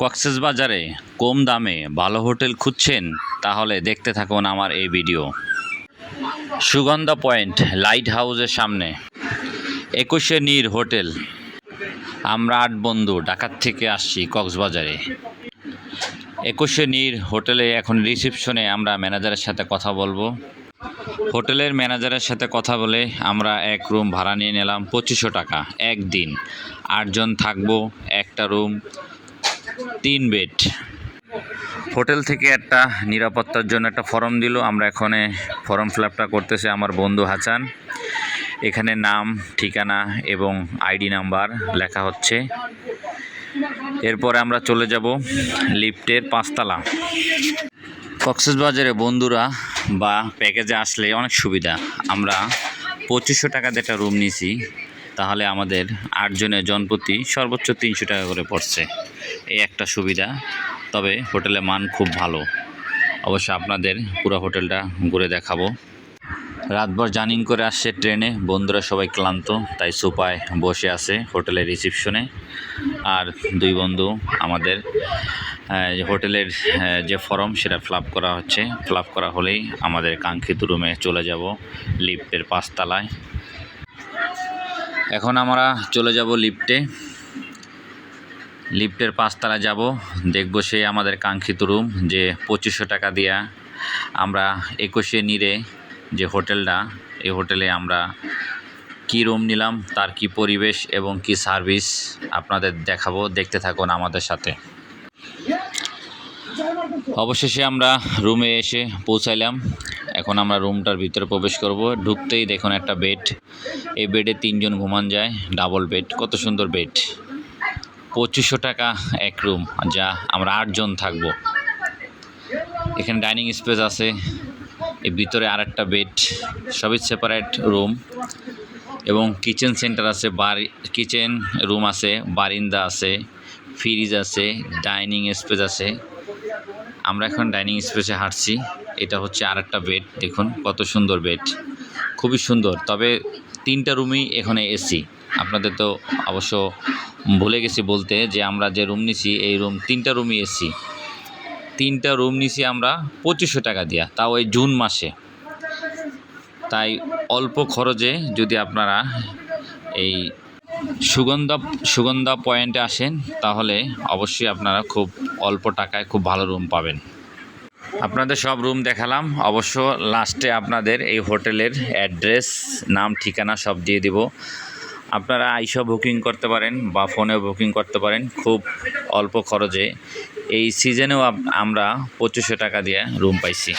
কক্সেস বাজারে কম দামে ভালো হোটেল খুঁজছেন, তাহলে দেখতে থাকুন আমার এই ভিডিও। সুগন্ধা পয়েন্ট লাইট হাউসের সামনে। একুশে নীর হোটেল। আমরা আট বন্ধু ঢাকার থেকে আসছি কক্সবাজারে। একুশে নীর হোটেলে এখন রিসেপশনে আমরা ম্যানেজারের সাথে কথা বলব। হোটেলের ম্যানেজারের সাথে কথা বলে আমরা এক রুম ভাড়া নিয়ে নিলাম পঁচিশশো টাকা, একদিন। আটজন থাকব, একটা রুম। তিন বেড। হোটেল থেকে একটা নিরাপত্তার জন্য একটা ফর্ম দিল। আমরা এখানে ফর্ম ফিল করতেছে আমার বন্ধু হাসান। এখানে নাম, ঠিকানা এবং আইডি নাম্বার লেখা হচ্ছে। এরপরে আমরা চলে যাব লিফটের পাঁচতলা। কক্সবাজারে বন্ধুরা বা প্যাকেজে আসলে অনেক সুবিধা। আমরা পঁচিশশো টাকাতে একটা রুম নিছি। তাহলে আমাদের আটজনের জনপ্রতি সর্বোচ্চ তিনশো টাকা করে পড়ছে। এই একটা সুবিধা, তবে হোটেলের মান খুব ভালো। অবশ্য আপনাদের পুরো হোটেলটা ঘুরে দেখাবো। রাতভর জার্নিং করে আসছে ট্রেনে, বন্ধুরা সবাই ক্লান্ত, তাই সোফায় বসে আছে হোটেলের রিসিপশনে। আর দুই বন্ধু আমাদের হোটেলের যে ফর্ম সেটা ফিল করা হচ্ছে। ফিল করা হলেই আমাদের কাঙ্ক্ষিত রুমে চলে যাব লিফটের পাঁচতলায়। এখন আমরা চলে যাব লিফটে। লিফটের পাঁচতলা যাব। দেখব সেই আমাদের কাঙ্ক্ষিত রুম যে পঁচিশশো টাকা দিয়া আমরা একুশে নিরে যে হোটেলটা, এই হোটেলে আমরা কি রুম নিলাম, তার কি পরিবেশ এবং কি সার্ভিস আপনাদের দেখাবো। দেখতে থাকুন আমাদের সাথে। অবশেষে আমরা রুমে এসে পৌঁছাইলাম। এখন আমরা রুমটার ভিতরে প্রবেশ করব। ঢুকতেই দেখুন একটা বেড। এই বেডে তিনজন ঘুমান যায়। Double bed. কত সুন্দর বেড। পঁচিশশো টাকা এক রুম। যা আমরা আটজন থাকব। এখানে ডাইনিং স্পেস আছে। এর ভিতরে আর একটা বেড। সবই সেপারেট রুম। এবং কিচেন সেন্টার আছে বার কিচেন রুম আছে, বারিন্দা আছে, ফ্রিজ আছে, ডাইনিং স্পেস আছে। আমরা এখন ডাইনিং স্পেসে হাঁটছি। এটা হচ্ছে আর একটা বেড, দেখুন কত সুন্দর বেড। খুবই সুন্দর, তবে তিনটা রুমই এখানে এসি। আপনাদের তো অবশ্য ভুলে গেছি বলতে যে আমরা যে রুম নিছি, এই রুম, তিনটা রুমই এসি। তিনটা রুম নিছি আমরা পঁচিশশো টাকা দিয়া, তাও এই জুন মাসে। তাই অল্প খরচে যদি আপনারা এই সুগন্ধা সুগন্ধা পয়েন্টে আসেন, তাহলে অবশ্যই আপনারা খুব অল্প টাকায় খুব ভালো রুম পাবেন। আপনাদের সব রুম দেখালাম। অবশ্য লাস্টে আপনাদের এই হোটেলের অ্যাড্রেস নাম, ঠিকানা সব দিয়ে দিব। আপনারা আইসা বুকিং করতে পারেন বা ফোনেও বুকিং করতে পারেন, খুব অল্প খরচে। এই সিজনেও আমরা পঁচিশশো টাকা দিয়ে রুম পাইছি।